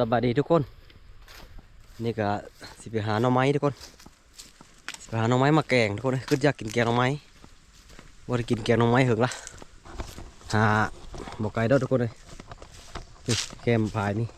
สวัสดีทุกคน นี่ก็สิไปหาหน่อไม้ทุกคนสิไปหาหน่อไม้มาแกงทุกคนคืออยากกินแกงหน่อไม้ว่าจะกินแกงหน่อไม้เหึงละหาหมกไก่ด้อทุกคนเลยนี่แกมพายนี่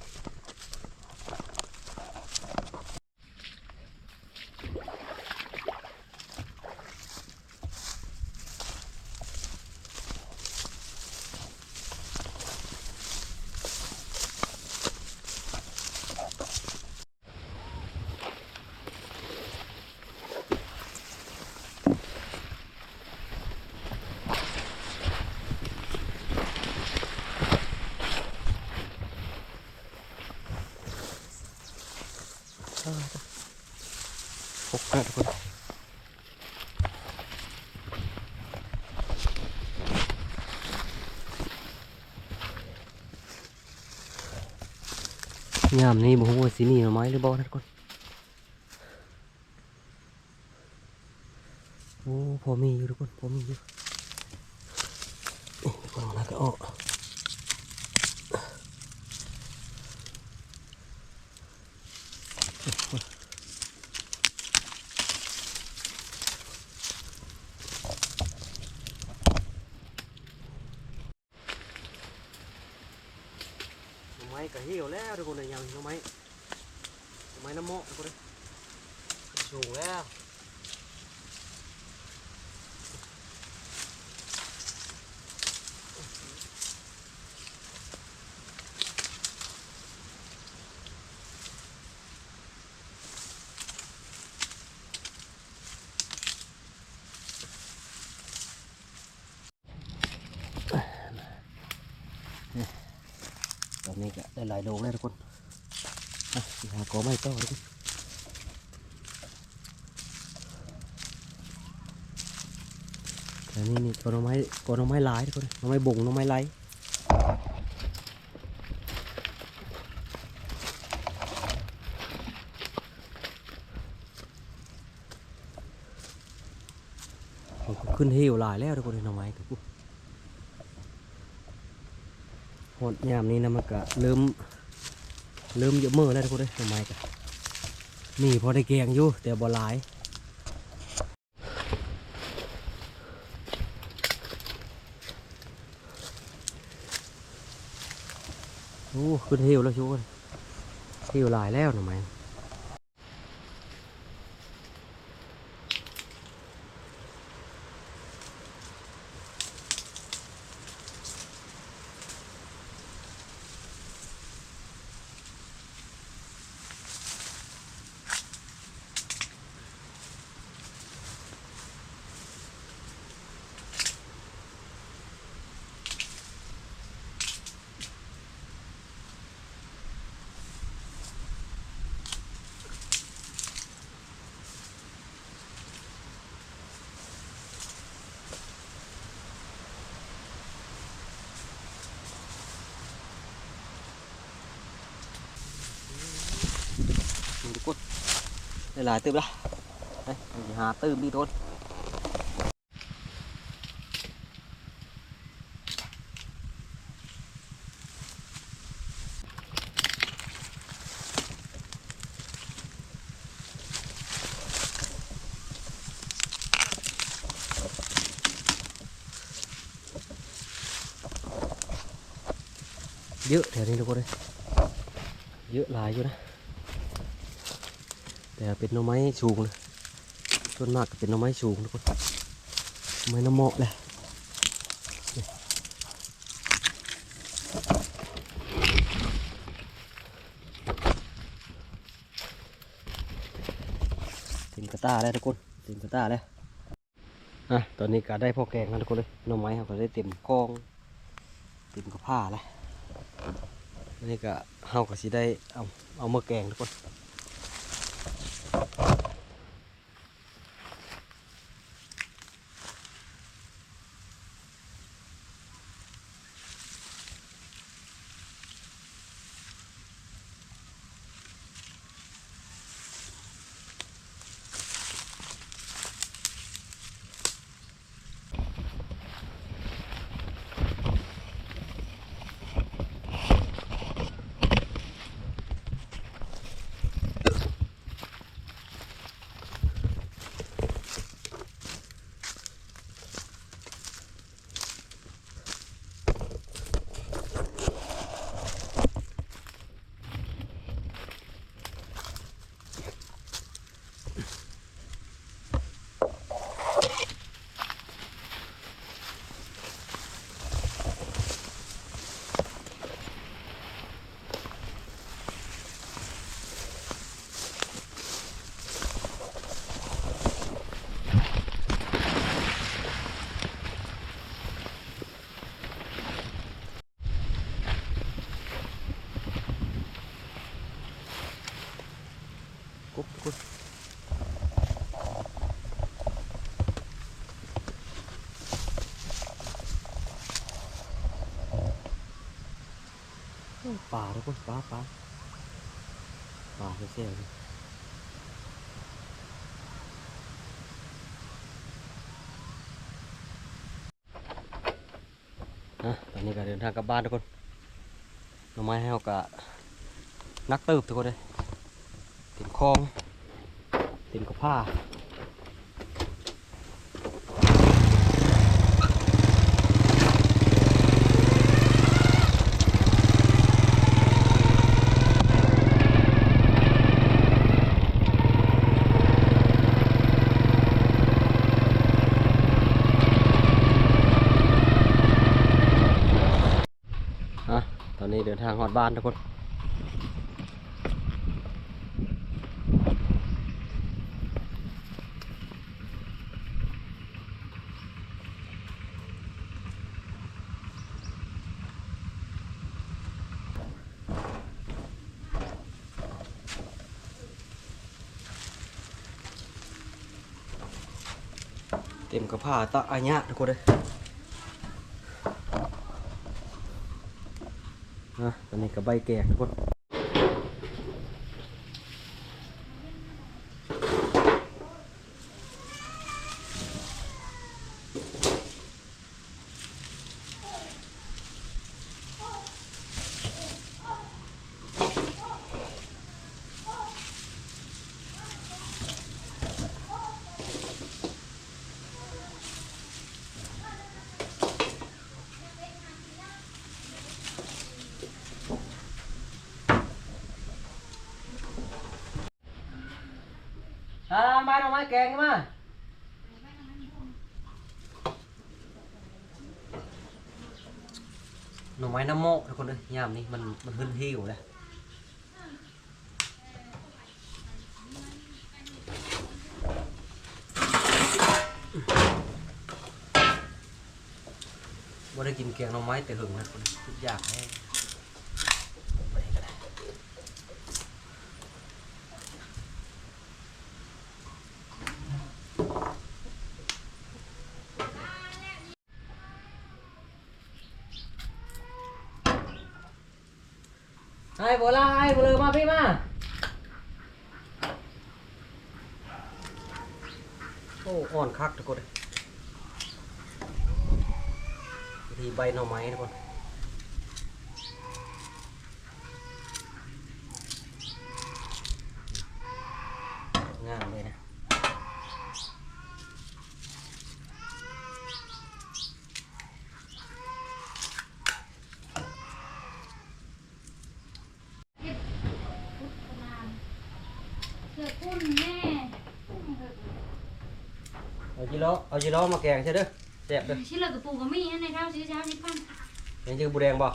ยามนี้บ่ฮู้ว่าสิมีหน่อไม้หรือบ่นะทุกคนโอ้พอมีอยู่ทุกคนพอมีอยู่นี่ทุกคนมาก็ออกไม้ก็เหี่ยวแล้ว ทุกคนเลยยังหน่อไม้หน่อไม้น้ำโมะทุกคนเลยสูงแล้วตอนนี้ก็ได้ หลายโลแล้วทุกคนหากอไม้ต่อทุกคนแต่นี่นี่กอหน่อไม้กอหน่อไม้ลายทุกคนน่อไม้บ่งน่อไม้ไลมันก็ขึ้นเหี่ยวหลายแล้วทุกคนน่อไม้กับกู หดยามนี้นะมันก็เริ่มเริ่มเยอะเมื่อแล้วทุกคนเลยทำไมกันนี่พอได้แกงอยู่แต่บ่หลายโอ้ขึ้นเหวแล้วชูกันเหวหลายแล้วหน่อไม ได้หลายตื้มละไปไปหาตื้มดีทุกคนเยอะ แต่เป็นหน่อไม้สูงเลยส่วนมากก็เป็นหน่อไม้สูงทุกคนไม้น้ำเหมาะเลยเต็มกระตาแล้วทุกคนเต็มกระตาแล้วอะตอนนี้ก็ได้พ่อแกงแล้วทุกคนเลยหน่อไม้เขาก็ได้เต็มกองเต็มกระผ้าแล้วนี่ก็เฮาก็สิได้เอาเอามาแกงทุกคน กุ๊บกุ๊บโอ้ป่าทุกคนป่าป่าป่าเสียเลยนะตอนนี้ก็เดินทางกลับบ้านทุกคนหน่อไม้ให้เรากะนักเติบทุกคนเลย เต็มคลองเต็มกับผ้าอะตอนนี้เดินทางหอดบ้านทุกคน เต็มกับผ้าตะอัญญะทุกคนเลยนะตอนนี้กับใบแก่ทุกคนอ่า ไม้หน่อไม้แกงมาหน่อไม้น้ำโมกทุกคนเลยยามนี้มันมันขึ้นหิวเลยบ่ได้กินแกงหน่อไม้แต่หึงนะคนทุกอย่างให้ไปก็ได้ ไอ้โบราไอ้โบเลยมาพี่มา โอ้อ่อน คนวิธีใบหน่อไม้ทุกคนงามเลยนะ เสือกุ้นแม่ เอาจีโร่เอาจีโร่มาแกงใช่เด้อแซ่บเด้อชื่อเลือกกับปูกับมี่ให้ในเท้าซื้อเช้าสิบพันเห็นชื่อบูแดงบ่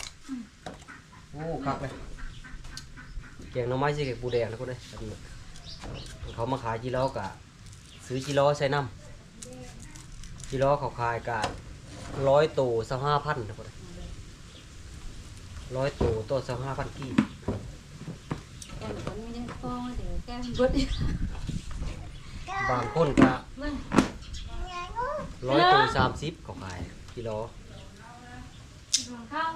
โอ้คักเลยแกงหน่อไม้ใส่กับบูแดงทุกคนเลยอันนี้เขามาขายจีโร่กะซื้อจีโร่ใส่น้ำจีโร่เขาขายกะร้อยตัวสักห้าพันทุกคนร้อยตัวตัวสักห้าพันกี่แกงคนไม่ได้ฟองเดี๋ยวแกงบดบางคนกะเว้ย ร้อยตัวสามสิบเขาขายกิโลรวมข้าว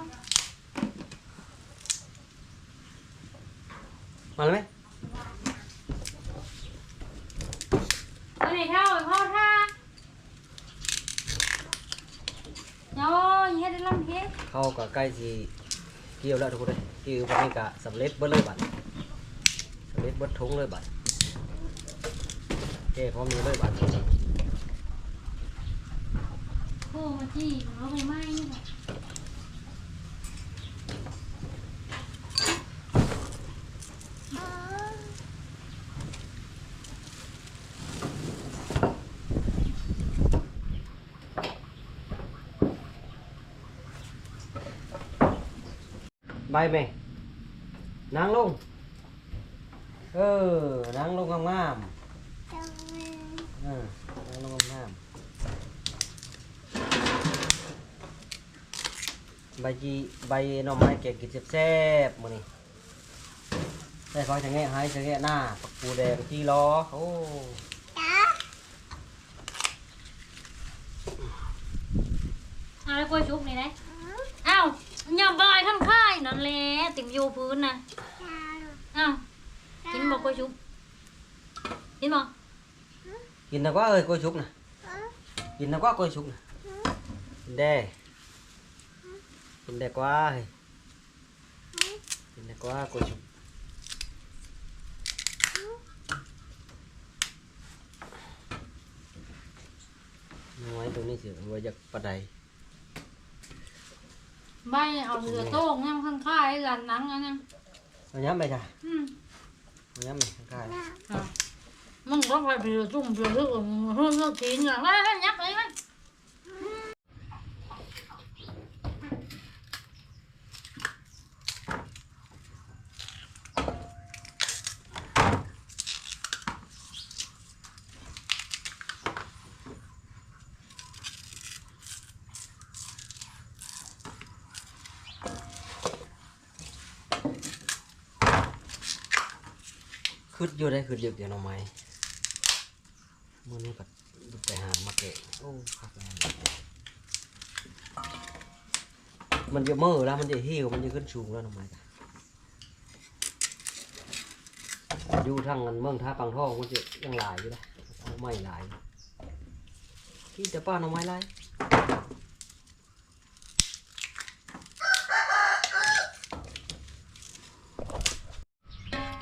มาเลยไหมเอาในเท้าไอ้พ่อท่าโอ้ยเฮ็ดได้ลำเฮ็ดเข้ากับใกล้สีเกี่ยวแล้วทุกคนเลยเกี่ยววันนี้กะสำเร็จเบิดเลยบัดสำเร็จเบิดทุงเลยบัดแกพร้อมนี้เลยบัดโค้มาจี้เอาไปไหม้นี่แหละ ใบแม่นางลง เออนางลงงามๆเออนางลงงามๆ ใบจีใบหน่อไม้แกงกินแซ่บๆมื้อนี้ใส่ฟอยจะแงะให้จะแงะหน้าปักปูแดงจีล้อโอ้เอาแล้วกล้วยชุบนี่นะอ้าวอย่าบอยข้างค่ายนั่นแหละติ่มอยู่พื้นนะอ้าวกินบอกกล้วยชุบกินบอกกินนะ quá ơi coi chúc nè กินนะ quá coi chúc nè กินแด่ กินแด่ quá ơi กินแด่ quá coi chúc น้อยตัวนี้สิว่าอยากปะไดใบเอาเรือโต้งนั่งข้างค่ายหลานหนังอันนั้นเอาย้ำไปจ้ะอืมเอาย้ำไปข้างๆอะมึงก็ไปเรือจุ่มเรือเรือเรือเรือกินอย่างนั้นยับเลยมั้ยขึ้น อยู่ได้ขึ้นเยอะเดียวหน้องไม้มื่อนี้ก็ไปหามาเกะโอ้คักแม่นมันจะเมื่อแล้วมันจะหิวมันจะขึ้นสูงแล้วหน้อไม้จ้ะอยู่ทางนั้นเมืองท่าปังท่องมันจะยังหลายอยู่เลยไม่หลายที่จะป้าหน้อไม้หลาย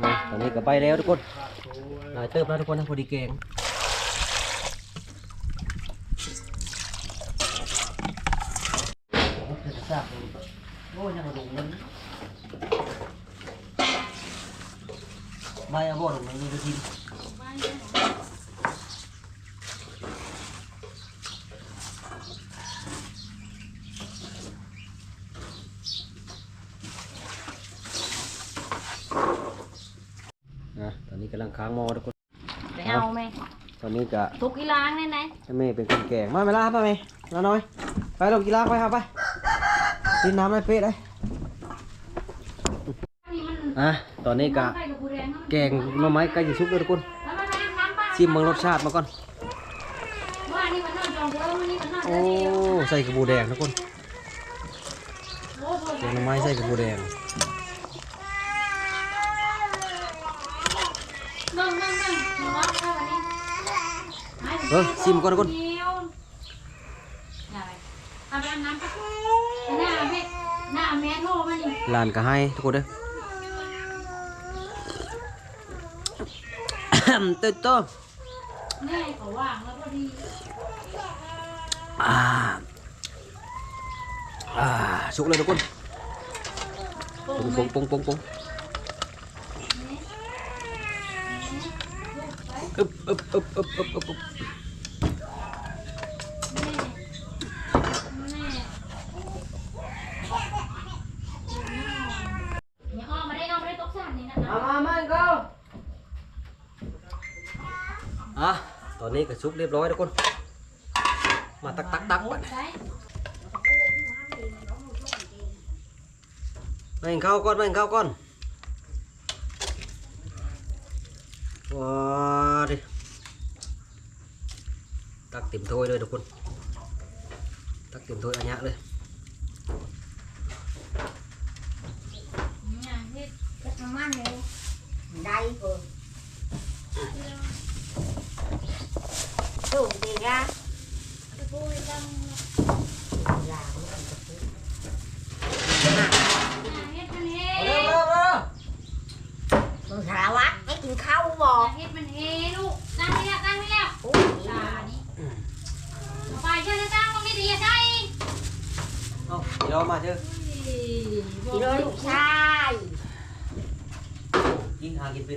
อะตอ นนี้ก็ไปแล้วทุกคนหลายเติบแล้วทุกคนนะพอดีเก่งโอ้ยังกระดูกมันใบอะบ่ดอกมันมีกระทิมนะตอนนี้กำลัง ค้างหมอทุกคนไปเอาไหมตอนนี้จะทุกกีฬาเนี่ยไหนให้แม่เป็นคนแก่มาไม่ล่าป่ะแม่มาหน่อย ไปลงกีฬาไปครับไปดินน้ำได้เป๊ะเลยนี่มันอะตอนนี้กะใส่กับบูแดงแกงหน่อไม้ใกล้จะชุบเลยทุกคนแล้วมันน้ำน้ำปลาชิมเมืองรสชาติมาก่อนว่านี่มันนอนจองเดิมนี่มันนอนโอ้เดียวใส่กระบูแดงทุกคนโอ้โหแกงหน่อไม้ใส่กระบูแดง นั่งนั่งนั่งมาวัดเข้าวันนี้ เออชิมก่อนทุกคนเดียวอย่าไปทำร้านน้ำปะห อนนี้ก็ชุบเรียบร้อยทุกคนมาตักตักตักก่อนไปมากินข้าวก่อนมากินข้าวก่อนว้าดิตักเต็มถ้วยเลยทุกคนตักเต็มถ้วยอันยะเลยเนี่ยเฮ็ด Cất nó mát đi. Đây vừa. Đủ gì ra. ตะปูให้ดัง Là cũng cần tập phụ. อย่าเฮ็ดมันเฮ็ เร็ว ด เร็วเร็ว Mừng thả quát. Mấy chuyện khâu อย่า bò. เฮ็ดมันเฮ็ดลูกตั้งไว้แล้วตั้งไว้แล้ว Ủa, ตานี่ไปเชื่อตั้งตรงนี้ดีอย่าใช่ เอาเดี๋ยวมาเถอะ chị nói lúc sai.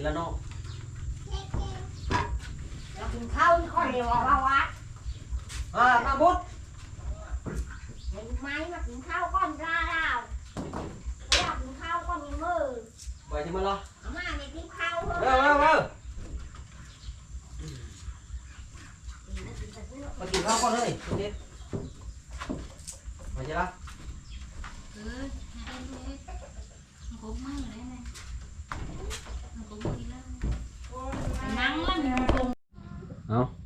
กินหากินเป็นแล้วเนาะ Là chuyện khâu chứ có điều mà bao quát. อ่ามาบุด Mày máy mà chuyện khâu con ra đâu. Cái là chuyện khâu con nhìn mơ. ไปที่มันเหรอ Mà mày kiếm khâu เร็ว thôi. เร็วเร็ว Thì nó chỉ là cái มากินข้าวก่อนเลยเด็ดมาเจอละ เออให้เฮ็ดครบมากเลยนะ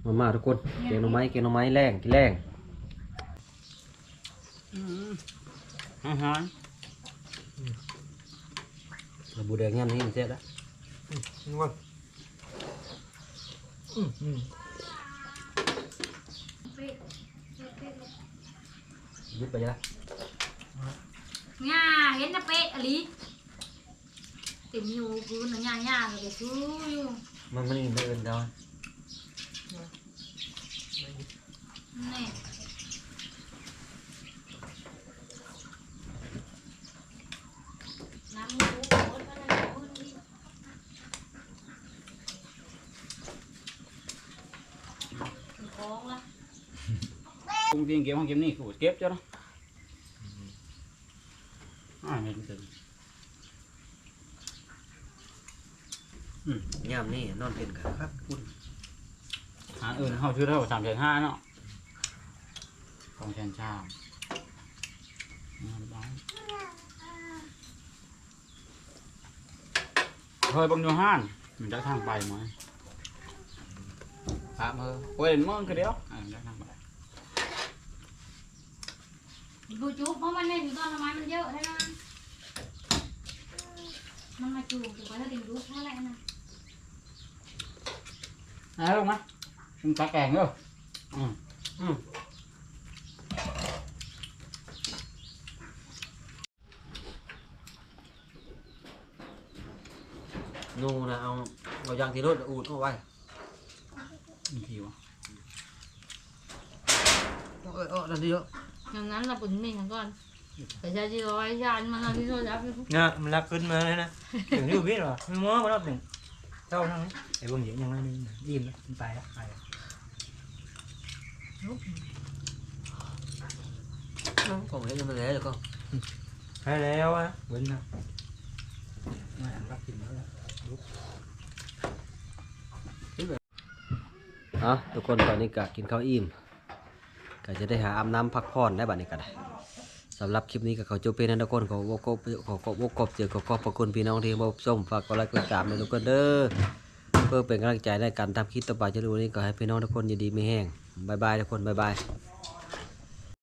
มามา ทุกคนแกงหน่อไม้แกงหน่อไม้แรงกินแรงฮะฮะแล้วบูแดงย่ำนี่มันเสร็จแล้วนี่ว่ายึดไปจ้ะง่าเห็นนะเป๊ะอะไรติ่มอยู่พื้นนะง่าง่าเลยก็ชูอยู่มันมันนี่เดินเดา นี่น้ำมันปุ๊บโอ๊ตมันอะไรพูดดิมันคล้องละ cung tiên kiếm không kiếm này của kiếp cho nó à mình từng ย่ำนี่นอนเป็นกันครับคุณ à ừ họ chưa đâu sắm tiền hai nó còn tiền sao hơi bằng nhiều han mình đã thang bài mà phạm hơ quên mơ cái đéo à mình đã thang bài ดูจุ๊บเพราะมันไม่ถึงตอนทำไมมันเยอะใช่ไหมมันมาจูบถึงไปแล้วถึงรู้แค่ไรนะ này không á chúng ta kèn nữa ừ นูนะเอาเอายางที่รถอูดเอาไว้ thì quá เออเออนั่นดีเยอะอย่างนั้นเราปุ่นนี่กันก่อนแต่จะจีร้อยยานมันเอาที่โทรศัพท์ไปปุ๊บ Nha, mình lạc ขึ้นมาเลยนะถึงที่ biết rồi ไม่ม้อมาแล้วหนึ่งเท่านั้นไอ้บางอย่างยังไงนี่ยิ้มแล้วมันตายแล้วตายแล้ว còn thấy nó lé được không ใช่แล้วอะเว้นนะมา อ่านรับกินแล้วล่ะทุกคนตอนนี้ก็กินข้าวอิ่มก็จะได้หาอาบน้ำพักผ่อนได้บัดนี้ก็ได้สำหรับคลิปนี้ก็ขอจบเพียงเท่านั้นทุกคนขอวกกบขอขอวกกบเจอขอขอบพระคุณพี่น้องที่มาชมฝากกดไลค์กดติดตามด้วยทุกคนเด้อเพื่อเป็นกำลังใจในการทำคลิปต่อไปจะรู้นี้ก็ให้พี่น้องทุกคนอยู่ดีไม่แห้งบายบายทุกคนบายบาย